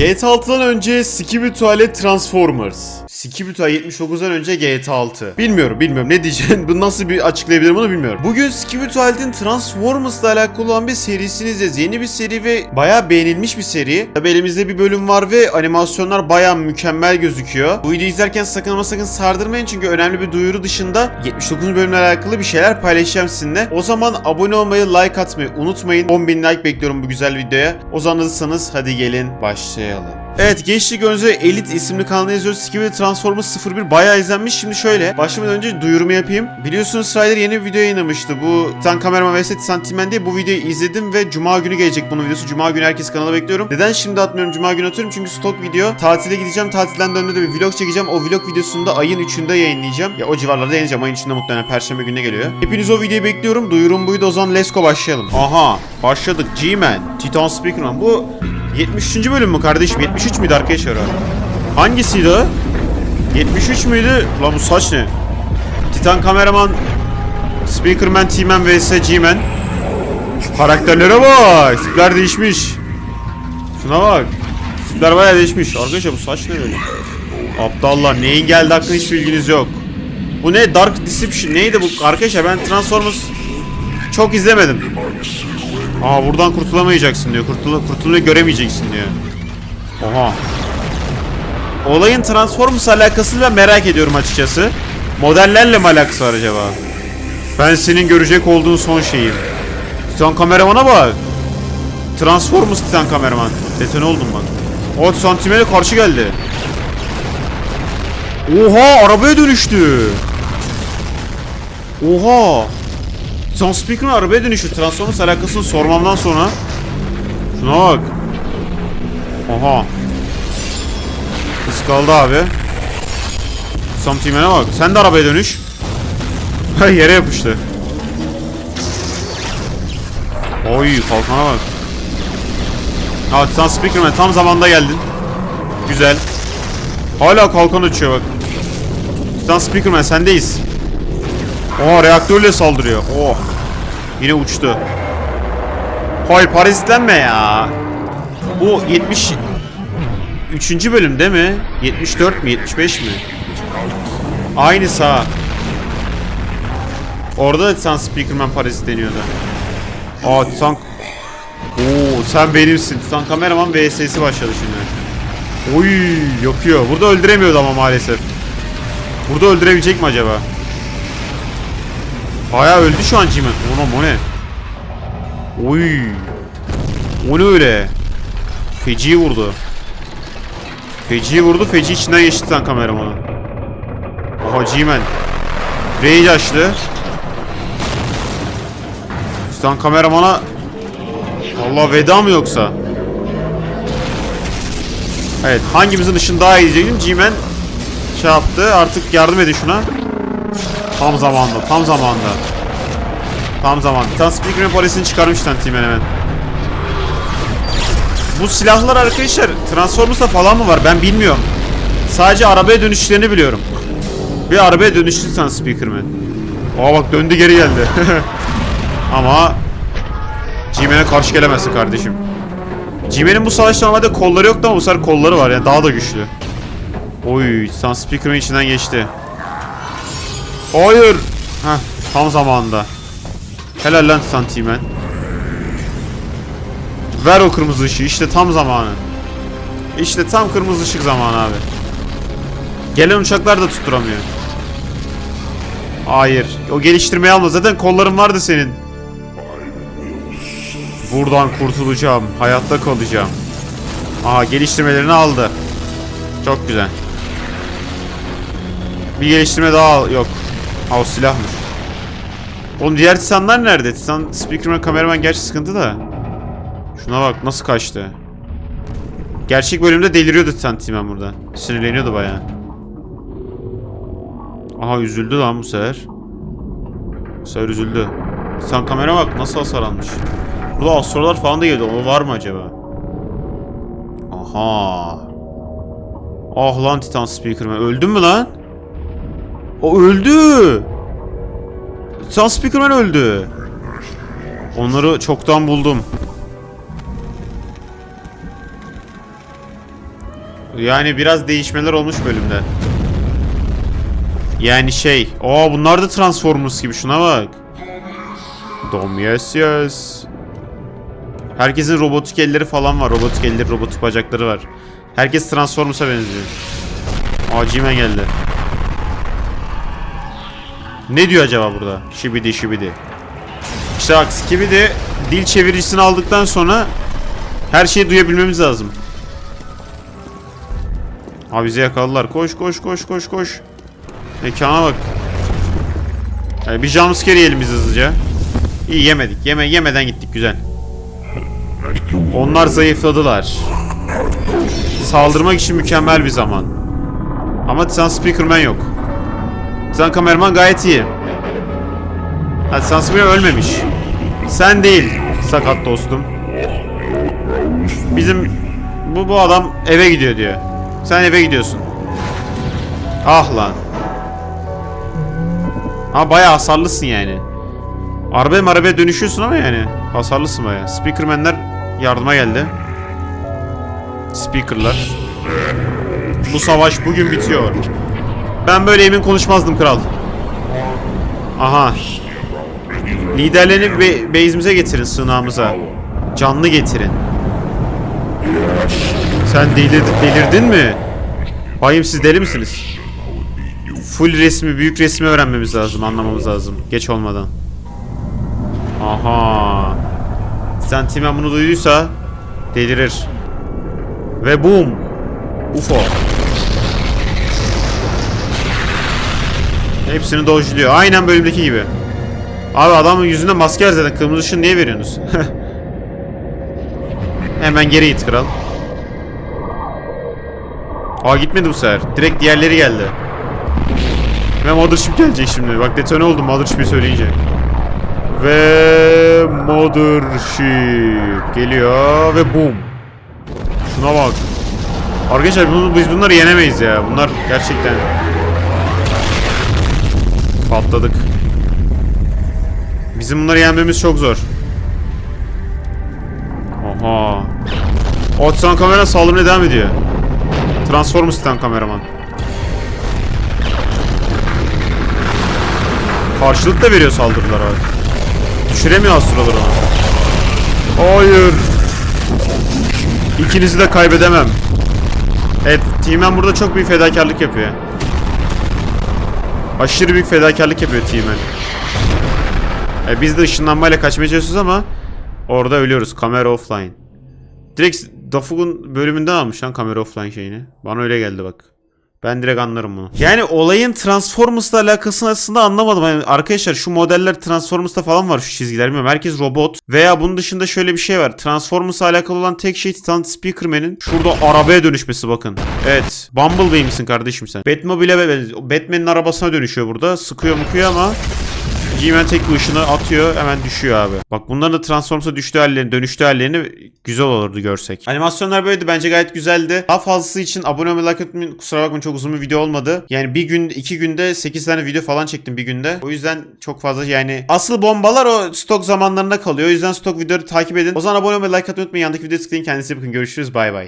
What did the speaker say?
GTA 6'dan önce Skibidi Tuvalet Transformers. Skibidi Tuvalet 79'dan önce GTA 6. Bilmiyorum bilmiyorum ne diyeceğim. Bu nasıl bir açıklayabilirim onu bilmiyorum. Bugün Skibidi Tuvalet'in Transformers'la alakalı olan bir serisini izleyeceğiz. Yeni bir seri ve bayağı beğenilmiş bir seri. Tabi elimizde bir bölüm var ve animasyonlar bayağı mükemmel gözüküyor. Bu videoyu izlerken sakın ama sakın sardırmayın çünkü önemli bir duyuru dışında 79 bölümle alakalı bir şeyler paylaşacağım sizinle. O zaman abone olmayı, like atmayı unutmayın. 10.000 like bekliyorum bu güzel videoya. O zaman hadi gelin başlayalım. Evet gençlik önce Elite isimli kanalda yazıyoruz. Skibidi Transformers 01 bayağı izlenmiş. Şimdi şöyle başlamadan önce duyurumu yapayım. Biliyorsunuz Ryder yeni bir video yayınlamıştı. Bu Titan Kameraman vs Titan diye bu videoyu izledim ve Cuma günü gelecek bunun videosu. Cuma günü herkes kanala bekliyorum. Neden şimdi atmıyorum Cuma günü atıyorum? Çünkü stok video. Tatile gideceğim. Tatilden döndüğümde de bir vlog çekeceğim. O vlog videosunu da ayın 3'ünde yayınlayacağım. Ya o civarlarda yayınlayacağım. Ayın 3'ünde muhtemelen Perşembe gününe geliyor. Hepiniz o videoyu bekliyorum. Duyurum buydu. O zaman let's go başlayalım. Aha başladık. G-Man. Titan Speakerman. Bu 73. bölüm mü kardeşim? 73 müydü arkadaşlar o? Hangisiydi o? 73 müydü? Lan bu saç ne? Titan kameraman Speakerman, T-Man vs G-Man Karakterlere bak! Tipler değişmiş. Şuna bak. Tipler bayağı değişmiş. Arkadaşlar bu saç ne böyle? Aptallar neyin geldi hakkında hiç bilginiz yok. Bu ne? Dark Deception neydi bu? Arkadaşlar ben Transformers çok izlemedim. Aa buradan kurtulamayacaksın diyor. Kurtul kurtulmayı göremeyeceksin diyor. Oha. Olayın Transformers alakasını ben merak ediyorum açıkçası. Modellerle mi alakası var acaba? Ben senin görecek olduğun son şeyim. Titan kameramana bak. Transformers Titan kameraman. Detone oldum bak. O santimere karşı geldi. Oha arabaya dönüştü. Oha. Titan Speaker'ın arabaya dönüşü. Transformers alakasını sormamdan sonra. Şuna bak. Oha. Kız kaldı abi. Samtimen'e bak. Sen de arabaya dönüş. Yere yapıştı. Oy kalkana bak. Ha Titan Speakerman tam zamanda geldin. Güzel. Hala kalkan uçuyor bak. Titan Speakerman sendeyiz. Oha reaktörle saldırıyor. Oh. Yine uçtu. Hayır parazitlenme ya. Bu 70 3. bölüm değil mi? 74 mi 75 mi? Aynı sağ. Orada da Titan Speakerman parazitleniyordu. Aa Titan... Oo sen benimsin. Titan kameraman VS'si başladı şimdi. Oy yapıyor. Burada öldüremiyordu ama maalesef. Burada öldürebilecek mi acaba? Bayağı öldü şu an Cimen. Ona o ne? Oy. O ne öyle? Feci vurdu. Feci vurdu. Feci içinden geçti Titan kameramanı. Oha G-Man. Rage açtı. Titan kameramana Allah veda mı yoksa? Evet hangimizin ışın daha iyi diyecektim. G-Man şey yaptı. Artık yardım edin şuna. Tam zamanda. Tam zamanda. Tam zaman. Titan Speaker'ın polisini çıkarmış Titan Team'en hemen. Bu silahlar arkadaşlar Transformers'ta falan mı var ben bilmiyorum. Sadece arabaya dönüşlerini biliyorum. Bir arabaya dönüştü Titan Speakerman. Aa bak döndü geri geldi. Ama G-Man'e karşı gelemezsin kardeşim. G-Man'in bu savaşta normalde kolları yoktu ama bu sefer kolları var yani daha da güçlü. Oy Titan Speakerman içinden geçti. Hayır. Heh, tam zamanında. Helal lan Titan Team'en. Ver o kırmızı ışığı. İşte tam zamanı. İşte tam kırmızı ışık zamanı abi. Gelen uçaklar da tutturamıyor. Hayır. O geliştirmeyi alma. Zaten kolların vardı senin. Buradan kurtulacağım. Hayatta kalacağım. Aha geliştirmelerini aldı. Çok güzel. Bir geliştirme daha al- yok. Ha o silahmış. Oğlum diğer titanlar nerede? Titan Speakerman kameraman gerçi sıkıntı da. Şuna bak nasıl kaçtı. Gerçek bölümde deliriyordu Titan Team'en burada. Sinirleniyordu bayağı. Aha üzüldü lan bu sefer. Bu sefer üzüldü. Titan kamera bak nasıl hasar almış. Burada astrolar falan da geliyor. O var mı acaba? Aha. Ah lan Titan Speakerman. Öldün mü lan? O öldü. Titan Speakerman öldü. Onları çoktan buldum. Yani biraz değişmeler olmuş bölümde. Yani şey, aa bunlar da Transformers gibi şuna bak. Dom yes yes. Herkesin robotik elleri falan var. Robotik elleri, robotik bacakları var. Herkes Transformers'a benziyor. G-Man geldi. Ne diyor acaba burada? Şibidi şibidi. İşte bak Skibidi dil çeviricisini aldıktan sonra her şeyi duyabilmemiz lazım. Abi bizi yakaladılar. Koş koş koş koş koş. Mekana bak. Yani bir jumpscare yiyelim biz hızlıca. İyi yemedik. Yeme yemeden gittik güzel. Onlar zayıfladılar. Saldırmak için mükemmel bir zaman. Ama Titan Speakerman yok. Titan Kameraman gayet iyi. Ha Titan Speakerman ölmemiş. Sen değil sakat dostum. Bizim bu bu adam eve gidiyor diyor. Sen eve gidiyorsun. Ah lan. Ha bayağı hasarlısın yani. Arabaya arabaya dönüşüyorsun ama yani. Hasarlısın bayağı. Speakerman'ler yardıma geldi. Speaker'lar. Bu savaş bugün bitiyor. Ben böyle emin konuşmazdım kral. Aha. Liderlerini be base'imize getirin sığınağımıza. Canlı getirin. Sen delirdin, delirdin mi? Bayım siz deli misiniz? Full resmi, büyük resmi öğrenmemiz lazım, anlamamız lazım. Geç olmadan. Aha. Sentimen bunu duyduysa delirir. Ve boom. UFO. Hepsini dojluyor. Aynen bölümdeki gibi. Abi adamın yüzünde maske var zaten. Kırmızı ışın niye veriyorsunuz? Hemen geri it kral. Aa gitmedi bu sefer. Direkt diğerleri geldi. Ve Mothership gelecek şimdi. Bak detone oldum Mothership'i söyleyince. Ve Mothership geliyor ve boom. Şuna bak. Arkadaşlar biz bunları yenemeyiz ya. Bunlar gerçekten patladık. Bizim bunları yenmemiz çok zor. Oha. O Titan kamera saldırmaya devam ediyor. Transformers Titan kameraman. Karşılık da veriyor saldırılara. Düşüremiyor astroları onu. Hayır. İkinizi de kaybedemem. Evet, Teamman burada çok büyük fedakarlık yapıyor. Aşırı büyük fedakarlık yapıyor Teamman. E, biz de ışınlanmayla kaçmaya çalışıyoruz ama orada ölüyoruz. Kamera offline. Direkt Dafug'un bölümünden almış lan kamera offline şeyini. Bana öyle geldi bak. Ben direkt anlarım bunu. Yani olayın Transformers'la alakasını aslında anlamadım. Yani arkadaşlar şu modeller Transformers'ta falan var şu çizgiler. Bilmiyorum. Herkes robot. Veya bunun dışında şöyle bir şey var. Transformers'la alakalı olan tek şey Titan Speakerman'in şurada arabaya dönüşmesi bakın. Evet. Bumblebee misin kardeşim sen? Batmobile'e benziyor. Batman'in arabasına dönüşüyor burada. Sıkıyor mukuyor ama G-Man tek ışını atıyor hemen düşüyor abi. Bak bunların da Transformers'a düştüğü hallerini, dönüştüğü hallerini güzel olurdu görsek. Animasyonlar böyleydi bence gayet güzeldi. Daha fazlası için abone olmayı like etmeyin. Kusura bakmayın çok uzun bir video olmadı. Yani bir gün iki günde 8 tane video falan çektim bir günde. O yüzden çok fazla yani asıl bombalar o stok zamanlarında kalıyor. O yüzden stok videoları takip edin. O zaman abone olmayı like atmayı unutmayın. Yandaki videoya tıklayın. Kendinize bakın. Görüşürüz. Bay bay.